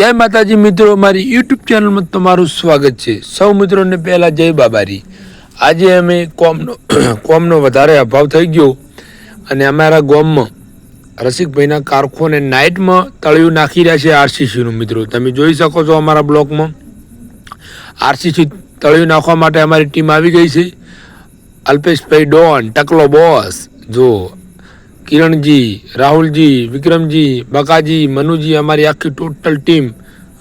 જય માતાજી મિત્રો, મારી યુટ્યુબ ચેનલમાં તમારું સ્વાગત છે. સૌ મિત્રોને પહેલાં જય બાબારી. આજે અમે કોમનો કોમનો વધારે અભાવ થઈ ગયો અને અમારા ગોમમાં રસિકભાઈના કારખોને નાઇટમાં તળિયું નાખી રહ્યા છે આરસીસીનું મિત્રો. તમે જોઈ શકો છો અમારા બ્લોકમાં. આરસીસી તળિયું નાખવા માટે અમારી ટીમ આવી ગઈ છે. અલ્પેશભાઈ ડોન, ટકલો બોસ. જો કિરણજી, રાહુલજી, વિક્રમજી, બકાજી, મનુજી, અમારી આખી ટોટલ ટીમ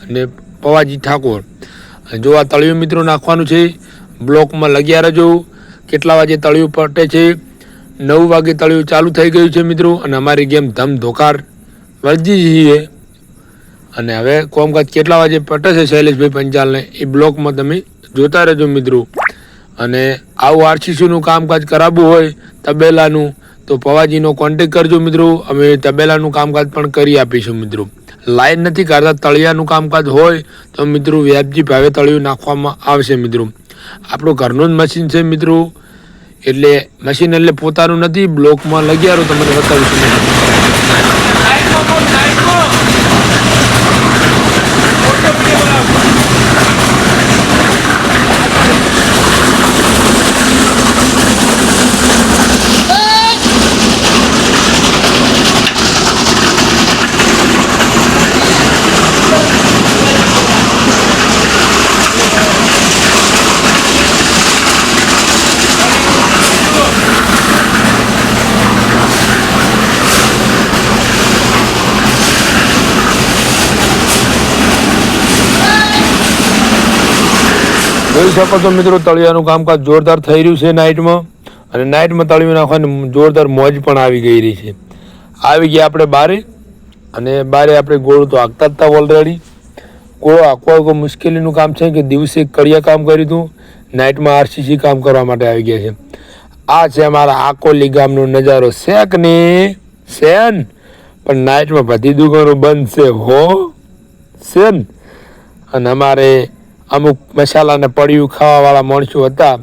અને પવાજી ઠાકોર. જો આ તળિયું મિત્રો નાખવાનું છે, બ્લોકમાં લગ્યા રહેજો. કેટલા વાગે તળિયું પટે છે? નવ વાગે તળિયું ચાલુ થઈ ગયું છે મિત્રો અને અમારી ગેમ ધમ ધોકાર વર્જી છીએ અને હવે કોમકાજ કેટલા વાગે પટે છે શૈલેષભાઈ પંચાલને એ બ્લોકમાં તમે જોતા રહેજો મિત્રો. અને આવું આરસીસીનું કામકાજ કરાવવું હોય, તબેલાનું તો પવાજીનો કોન્ટેક કરજો મિત્રો. અમે તબેલાનું કામકાજ પણ કરી આપીશું મિત્રો. લાઈન નથી કરતા તળિયાનું કામકાજ હોય તો મિત્રો વ્યાજબી ભાવે તળિયું નાખવામાં આવશે મિત્રો. આપણું ઘરનું જ મશીન છે મિત્રો. એટલે મશીન એટલે પોતાનું નથી બ્લોકમાં લગ્યારો તમને બતાવીશું. જોઈ શકો છો મિત્રો, તળિયાનું કામકાજ જોરદાર થઈ રહ્યું છે નાઇટમાં. અને નાઇટમાં તળિયું નાખવાની જોરદાર મોજ પણ આવી ગઈ રહી છે. આવી ગયા આપણે બારે, અને બારે આપણે ગોળ તો હાંકતા જ હતા ઓલરેડી ગોળ આખો કોઈ મુશ્કેલીનું કામ છે કે દિવસે કડિયા કામ કર્યું હતું, નાઇટમાં આરસીસી કામ કરવા માટે આવી ગયા છે. આ છે અમારા આકોલી ગામનો નજારો. શેક ને? શેન પણ નાઇટમાં બધી દુકાનો બંધ છે હો. શેન અને અમારે અમુક મસાલાને પડ્યું ખાવાવાળા માણસો હતા.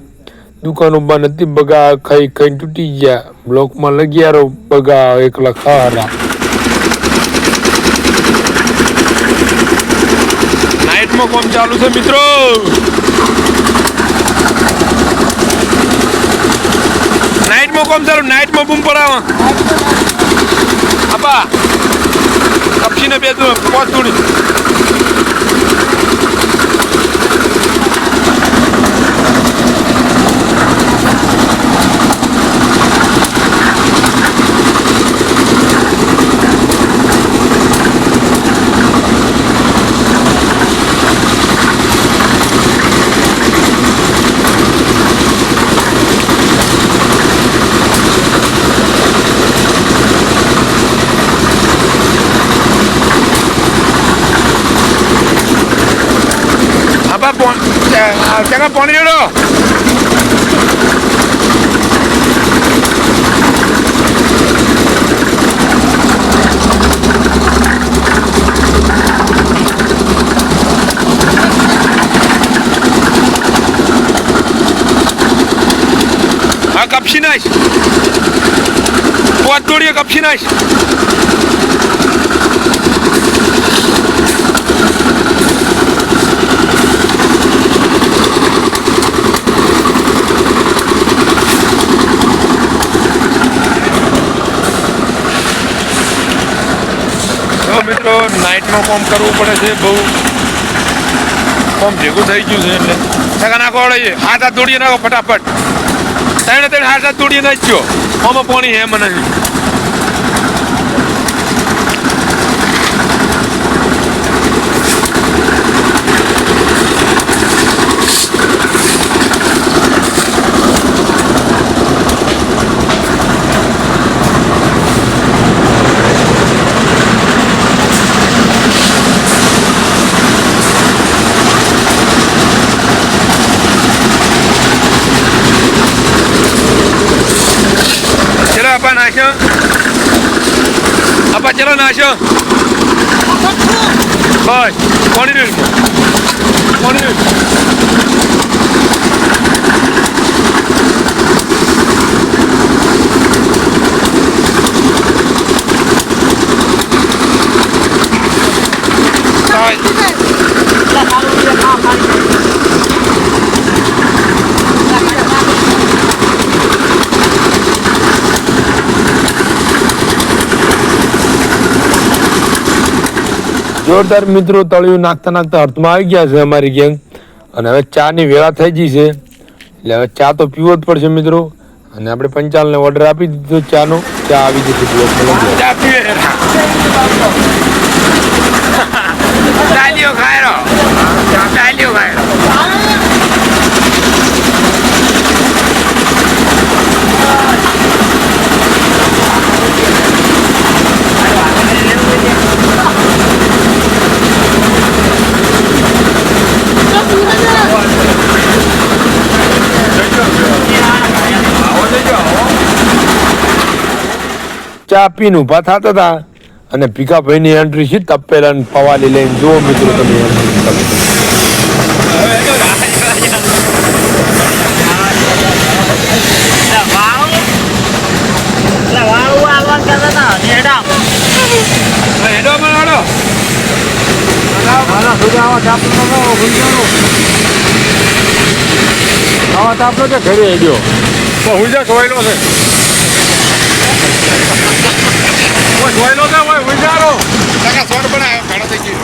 દુકાનો બંધ હતી બગા ખાઈ ખાઈ તૂટી ગયા. બ્લોકમાં લગ્યારો બગા એકલા ખાવાના. નાઇટમાં કોમ ચાલુ છે મિત્રો? નાઇટમાં કોમ ચાલુ? નાઇટમાં બૂમ પડાવો આપા. કપશીને બે પાંચ થોડી આપા પોણ ત્યાં પાણી રેડો હા કપસી નાખ પોત દોડીએ કપસી નાખ તો મિત્રો નાઇટમાં કોમ કરવું પડે છે, બહુ કોમ ભેગું થઈ ગયું છે એટલે. ટકા નાખો વળે હાથ હાથ દોડીએ નાખો, ફટાફટ. ત્રણે ત્રણ હાથ હાથ દોડીએ નાખ્યો. આમાં પાણી હે મને ચલો આપા નાખ્યો આપા ચલો નાખ્યો બસ પાણી રેડ પાણી રેડ જોરદાર મિત્રો તળિયું નાખતા નાખતા અર્થમાં આવી ગયા છે અમારી ગેંગ અને હવે ચાની વેળા થઈ ગઈ છે. એટલે હવે ચા તો પીવો જ પડશે મિત્રો. અને આપણે પંચાલને ઓર્ડર આપી દીધો ચાનો. ચા આવી જશે બ્લોકમાં લઈ ચાલ્યો ખાયરો ચાલ્યો ખાયરો ચા પીને ઊભા થતા હતા અને ભીખાભાઈની એન્ટ્રી છે તપેલા ને પવાલી લઈને જુઓ મિત્રો તમે આવા તાપલો છે ઘરે ગયો. હું જ્યાં ખવાયેલો છે? કાકા સોર બનાવ્યો ઘણો થઈ ગયો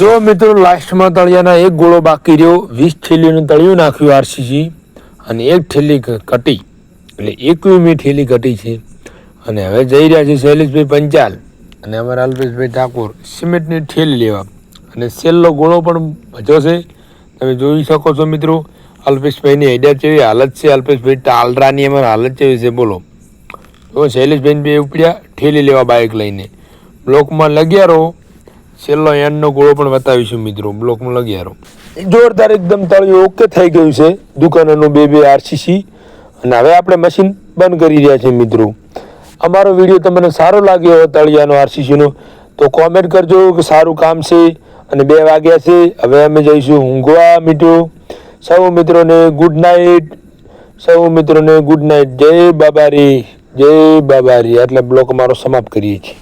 જો મિત્રો લાસ્ટમાં તળિયાના એક ગોળો બાકી રહ્યો, વીસ ઠેલીનું તળિયું નાખ્યું આરસીસી અને એક ઠેલી કટી. એટલે એકવીમી ઠેલી કટી છે. અને હવે જઈ રહ્યા છે શૈલેષભાઈ પંચાલ અને અમારા અલ્પેશભાઈ ઠાકોર સિમેન્ટની ઠેલી લેવા. અને છેલ્લો ગોળો પણ ભજો છે. તમે જોઈ શકો છો મિત્રો, અલ્પેશભાઈની આઈડિયા કેવી હાલત છે. અલ્પેશભાઈ ટાલરાની અમારી હાલત કેવી છે, બોલો. તો શૈલેષભાઈને બે ઉપડ્યા ઠેલી લેવા બાઇક લઈને. બ્લોકમાં લગ્યા રહો. છેલ્લો એન્ડનો ગોળો પણ બતાવીશું મિત્રો, બ્લોકમાં લગ્યારો જોરદાર એકદમ તળિયું ઓકે થઈ ગયું છે, દુકાનોનું બે બે આરસીસી. અને હવે આપણે મશીન બંધ કરી રહ્યા છીએ મિત્રો. અમારો વીડિયો તમને સારો લાગ્યો હોય તળિયાનો, આરસીસીનો, તો કોમેન્ટ કરજો કે સારું કામ છે અને બે વાગ્યા છે. હવે અમે જઈશું ઊંઘવા મિત્રો. સૌ મિત્રોને ગુડ નાઇટ સૌ મિત્રોને ગુડ નાઇટ જય બાબારી જય બાબારી. એટલે બ્લોક અમારો સમાપ્ત કરીએ છીએ.